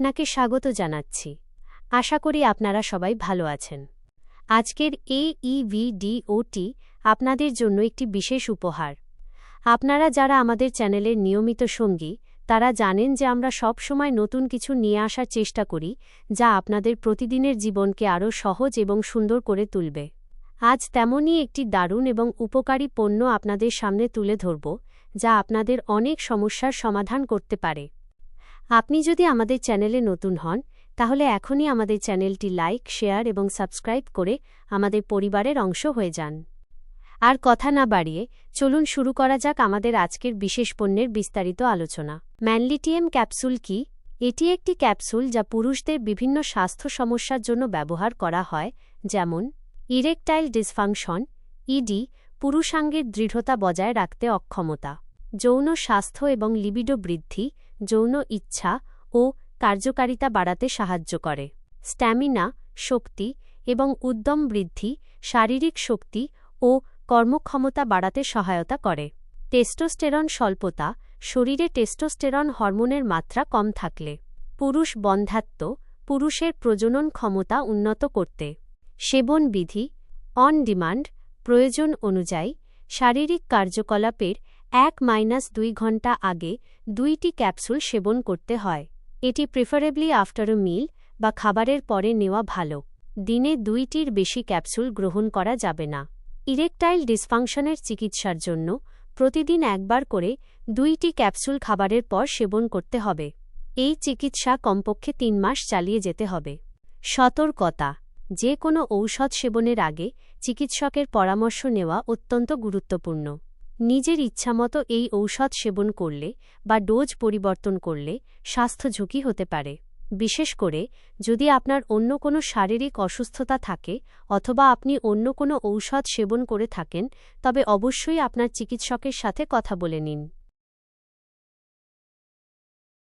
আপনাকে স্বাগত জানাচ্ছি। আশা করি আপনারা সবাই ভালো আছেন। আজকের E এই ইভিডিওটি আপনাদের জন্য একটি বিশেষ উপহার। আপনারা যারা আমাদের চ্যানেলের নিয়মিত সঙ্গী, তারা জানেন যে আমরা সব সময় নতুন কিছু নিয়ে আসার চেষ্টা করি, যা আপনাদের প্রতিদিনের জীবনকে আরও সহজ এবং সুন্দর করে তুলবে। আজ তেমনই একটি দারুণ এবং উপকারী পণ্য আপনাদের সামনে তুলে ধরব, যা আপনাদের অনেক সমস্যার সমাধান করতে পারে। আপনি যদি আমাদের চ্যানেলে নতুন হন, তাহলে এখনই আমাদের চ্যানেলটি লাইক, শেয়ার এবং সাবস্ক্রাইব করে আমাদের পরিবারের অংশ হয়ে যান। আর কথা না বাড়িয়ে, চলুন শুরু করা যাক আমাদের আজকের বিশেষ পণ্যের বিস্তারিত আলোচনা। ম্যানলিটিএম ক্যাপসুল কি? এটি একটি ক্যাপসুল যা পুরুষদের বিভিন্ন স্বাস্থ্য সমস্যার জন্য ব্যবহার করা হয়, যেমন ইরেকটাইল ডিসফাংশন, ইডি, পুরুষাঙ্গের দৃঢ়তা বজায় রাখতে অক্ষমতা। যৌন স্বাস্থ্য এবং লিবিডো বৃদ্ধি, যৌন ইচ্ছা ও কার্যকারিতা বাড়াতে সাহায্য করে। স্ট্যামিনা, শক্তি এবং উদ্যম বৃদ্ধি, শারীরিক শক্তি ও কর্মক্ষমতা বাড়াতে সহায়তা করে। টেস্টোস্টেরন স্বল্পতা, শরীরে টেস্টোস্টেরন হরমোনের মাত্রা কম থাকলে। পুরুষ বন্ধ্যাত্ব, পুরুষের প্রজনন ক্ষমতা উন্নত করতে। সেবন বিধি, অন ডিমান্ড, প্রয়োজন অনুযায়ী শারীরিক কার্যকলাপের এক মাইনাস দুই ঘণ্টা আগে দুইটি ক্যাপসুল সেবন করতে হয়। এটি প্রিফারেবলি আফটার মিল বা খাবারের পরে নেওয়া ভালো। দিনে দুইটির বেশি ক্যাপসুল গ্রহণ করা যাবে না। ইরেকটাইল ডিসফাংশনের চিকিৎসার জন্য প্রতিদিন একবার করে দুইটি ক্যাপসুল খাবারের পর সেবন করতে হবে। এই চিকিৎসা কমপক্ষে তিন মাস চালিয়ে যেতে হবে। সতর্কতা। যে কোনো ঔষধ সেবনের আগে চিকিৎসকের পরামর্শ নেওয়া অত্যন্ত গুরুত্বপূর্ণ। নিজের ইচ্ছামতো এই ঔষধ সেবন করলে বা ডোজ পরিবর্তন করলে স্বাস্থ্য ঝুঁকি হতে পারে। বিশেষ করে যদি আপনার অন্য কোনো শারীরিক অসুস্থতা থাকে অথবা আপনি অন্য কোনো ঔষধ সেবন করে থাকেন, তবে অবশ্যই আপনার চিকিৎসকের সাথে কথা বলে নিন।